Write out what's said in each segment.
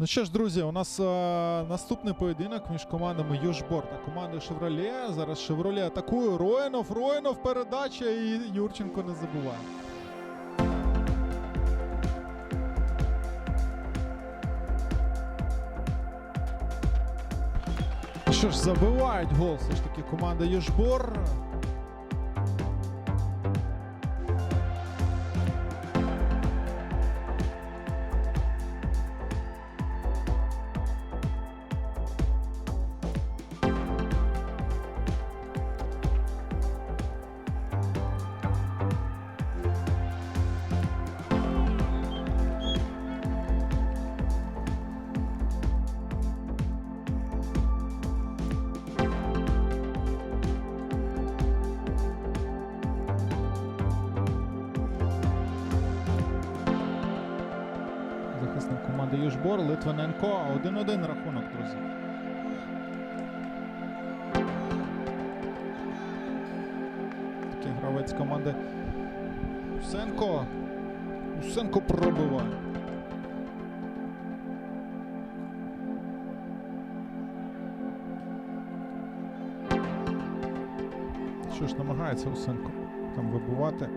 Ну що ж, друзі, у нас е, наступний поєдинок між командами Южбор та командою Шевроле. Зараз Шевроле атакує. Роєнов, Роєнов, передача і Юрченко не забуває. Що ж, забивають гол все ж таки команда Южбор. Команди Южбор, Литвиненко. 1-1 рахунок, друзі. Такий гравець команди Усенко. Усенко пробиває. Що ж, намагається Усенко там вибивати.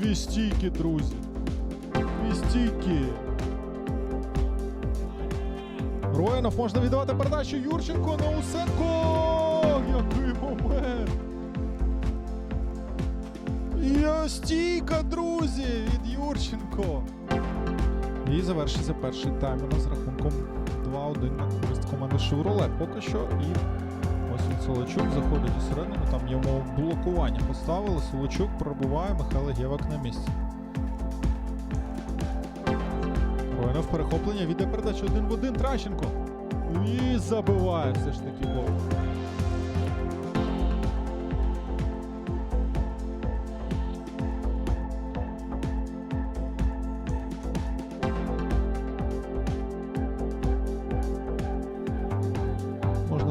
Дві стійки, друзі. Дві стійки. Роянов можна віддавати передачу Юрченко на Усенко. Який момент. І стійка, друзі, від Юрченко. І завершиться перший тайм з рахунком 2-1 на користь команди Шевроле. Поки що і Солочук заходить у середину, там йому блокування поставили. Солочук пробуває, Михайло Гєвак на місці. Воїнов перехоплення, віде передачу один в один Тращенко. І забиває все ж таки гол.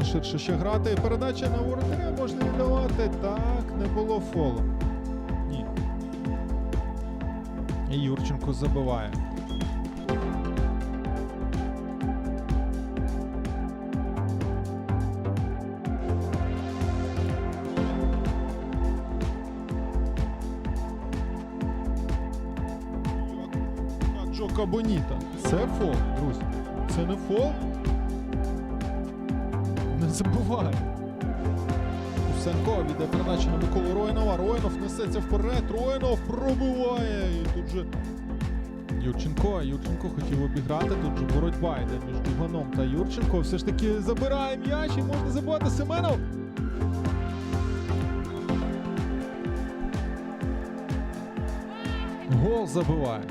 Можна ширше ще грати. Передача на воротаря можна віддавати. Так, не було фолу. Ні. І Юрченко забиває. Джока Боніта. Це фол, друзі. Це не фол. Не забувай. Усенко віде передачу на Миколу Роїнова. Роїнов несеться вперед. Роїнов пробиває. І тут же Юрченко. Юрченко хотів обіграти. Тут же боротьба йде між Дуганом та Юрченко. Все ж таки забирає м'яч і можна забувати Семенов. Гол забиває.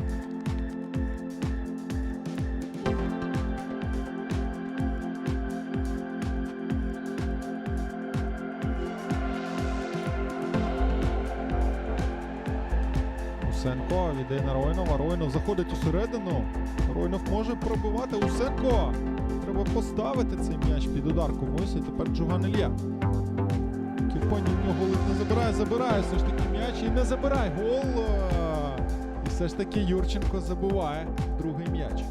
Усенко віддає на Ройнова. Ройнов заходить усередину. Ройнов може пробивати Усенко. Треба поставити цей м'яч під удар комусь. І тепер Джуган Ілья. Кіпані в нього ледь не забирає, забирає все ж таки м'яч і не забирає гол. І все ж таки Юрченко забиває другий м'яч.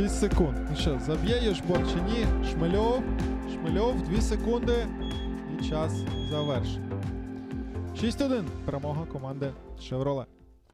Шість секунд. Ну що, заб'є Єшбор чи ні? Шмельов. Шмельов, 2 секунди. І час завершений. 6-1. Перемога команди Шевроле.